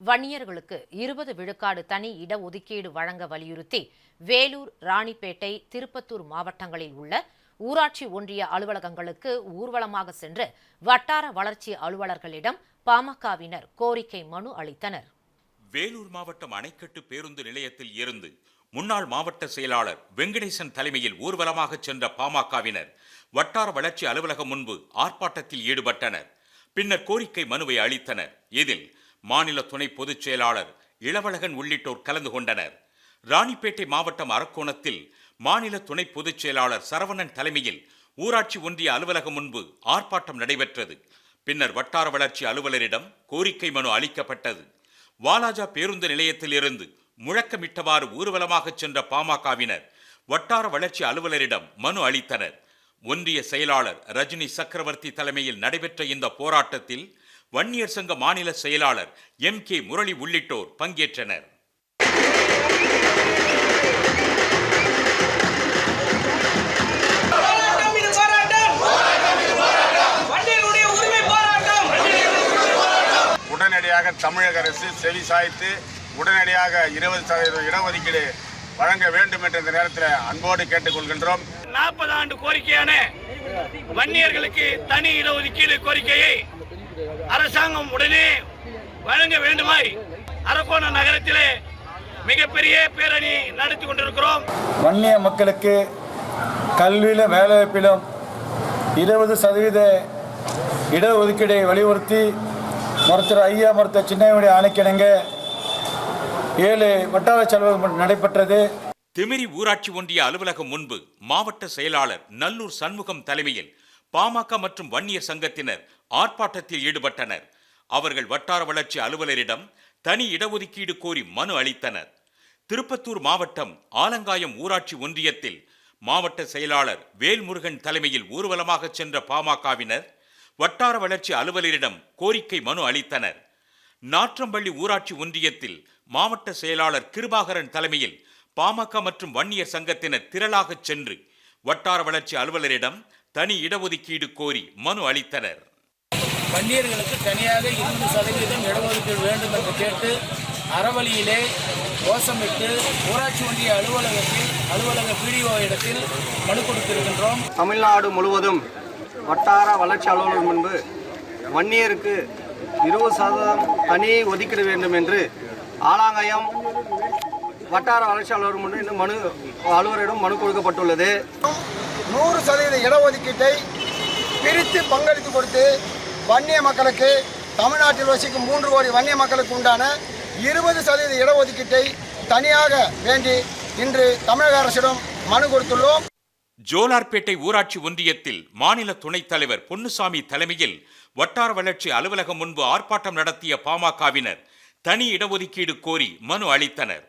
வன்னியர்களுக்கு இருபது விழுக்காடு தனி இடஒதுக்கீடு வழங்க வலியுறுத்தி வேலூர் ராணிப்பேட்டை திருப்பத்தூர் மாவட்டங்களில் உள்ள ஊராட்சி ஒன்றிய அலுவலகங்களுக்கு ஊர்வலமாக சென்று வட்டார வளர்ச்சி அலுவலர்களிடம் பாமகவினர் கோரிக்கை மனு அளித்தனர். வேலூர் மாவட்டம் அணைக்கட்டு பேருந்து நிலையத்தில் இருந்து முன்னாள் மாவட்ட செயலாளர் வெங்கடேசன் தலைமையில் ஊர்வலமாக சென்ற பாமகவினர் வட்டார வளர்ச்சி அலுவலகம் முன்பு ஆர்ப்பாட்டத்தில் ஈடுபட்டனர். பின்னர் கோரிக்கை மனுவை அளித்தனர். இதில் மாநில துணை பொதுச் செயலாளர் இளவழகன் உள்ளிட்டோர் கலந்து கொண்டனர். ராணிப்பேட்டை மாவட்டம் அரக்கோணத்தில் மாநில துணை பொதுச் செயலாளர் சரவணன் தலைமையில் ஊராட்சி ஒன்றிய அலுவலகம் முன்பு ஆர்ப்பாட்டம் நடைபெற்றது. பின்னர் வட்டார வளர்ச்சி அலுவலரிடம் கோரிக்கை மனு அளிக்கப்பட்டது. வாலாஜா பேருந்து நிலையத்தில் இருந்து முழக்கமிட்டவாறு ஊர்வலமாக சென்ற பாமகவினர் வட்டார வளர்ச்சி அலுவலரிடம் மனு அளித்தனர். ஒன்றிய செயலாளர் ரஜினி சக்கரவர்த்தி தலைமையில் நடைபெற்ற இந்த போராட்டத்தில் வன்னியர் சங்க மாநில செயலாளர் எம் கே முரளி உள்ளிட்டோர் பங்கேற்றனர். உடனடியாக தமிழக அரசு செவி சாய்த்து உடனடியாக இருபது சதவீதம் இடஒதுக்கீடு வழங்க வேண்டும் என்ற இந்த நேரத்தில் அன்போடு கேட்டுக்கொள்கின்றோம். நாற்பது ஆண்டு கோரிக்கையான வன்னியர்களுக்கு தனி இடஒதுக்கீடு கோரிக்கையை அரசாங்கம் உடனே வழங்க வேண்டுமாய் அரக்கோணம் நகரத்திலே மிகப்பெரிய பேரணி நடத்தி கொண்டிருக்கிறோம். வன்னிய மக்களுக்கு கல்வியிலும் வேலைவாய்ப்பிலும் இருபது சதவீத இடஒதுக்கீடை வலியுறுத்தி மருத்துவர் ஐயா மருத்துவர் சின்னவனுடைய ஆணைக்கிணங்க ஏழு வட்டார செலவு நடைபெற்றது. திமிரி ஊராட்சி ஒன்றிய அலுவலகம் முன்பு மாவட்ட செயலாளர் நல்லூர் சண்முகம் தலைமையில் பாமக மற்றும் வன்னியர் சங்கத்தினர் ஆர்ப்பாட்டத்தில் ஈடுபட்டனர். அவர்கள் வட்டார வளர்ச்சி அலுவலரிடம் தனி இடஒதுக்கீடு கோரி மனு அளித்தனர். திருப்பத்தூர் மாவட்டம் ஆலங்காயம் ஊராட்சி ஒன்றியத்தில் மாவட்ட செயலாளர் வேல்முருகன் தலைமையில் ஊர்வலமாக சென்ற பாமகவினர் வட்டார வளர்ச்சி அலுவலரிடம் கோரிக்கை மனு அளித்தனர். நாற்றம்பள்ளி ஊராட்சி ஒன்றியத்தில் மாவட்ட செயலாளர் கிருபாகரன் தலைமையில் பாமக மற்றும் வன்னியர் சங்கத்தினர் திரளாகச் சென்று வட்டார வளர்ச்சி அலுவலரிடம் தனி இடஒதுக்கீடு கோரி மனு அளித்தனர். வன்னியர்களுக்கு தனியாக இருபது சதவீதம் இடஒதுக்கீடு வேண்டும் என்று கேட்டு அறவழியிலே கோஷமிட்டு ஊராட்சி ஒன்றிய அலுவலகத்தில் அலுவலக பிடிஓ இடத்தில் மனு கொடுத்திருக்கின்றோம். தமிழ்நாடு முழுவதும் வட்டார வளர்ச்சி அலுவலர் முன்பு வன்னியருக்கு இருபது சதவீதம் தனி ஒதுக்கீடு வேண்டும் என்று ஆலாங்கயம் வட்டார வளர்ச்சி அலுவலர் முன்பு இந்த மனு அலுவலரிடம் மனு கொடுக்கப்பட்டுள்ளது. நூறு சதவீத இடஒதுக்கீட்டை பிரித்து பங்களித்து கொடுத்து வன்னிய மக்களுக்கு தமிழ்நாட்டில் வசிக்கும் மூன்று கோடி வன்னிய மக்களுக்கு உண்டான இருபது சதவீத இடஒதுக்கீட்டை தனியாக வேண்டி இன்று தமிழக அரசிடம் மனு கொடுத்துள்ளோம். ஜோலார்பேட்டை ஊராட்சி ஒன்றியத்தில் மாநில துணைத் தலைவர் பொன்னுசாமி தலைமையில் வட்டார வளர்ச்சி அலுவலகம் முன்பு ஆர்ப்பாட்டம் நடத்திய பாமகவினர் தனி இடஒதுக்கீடு கோரி மனு அளித்தனர்.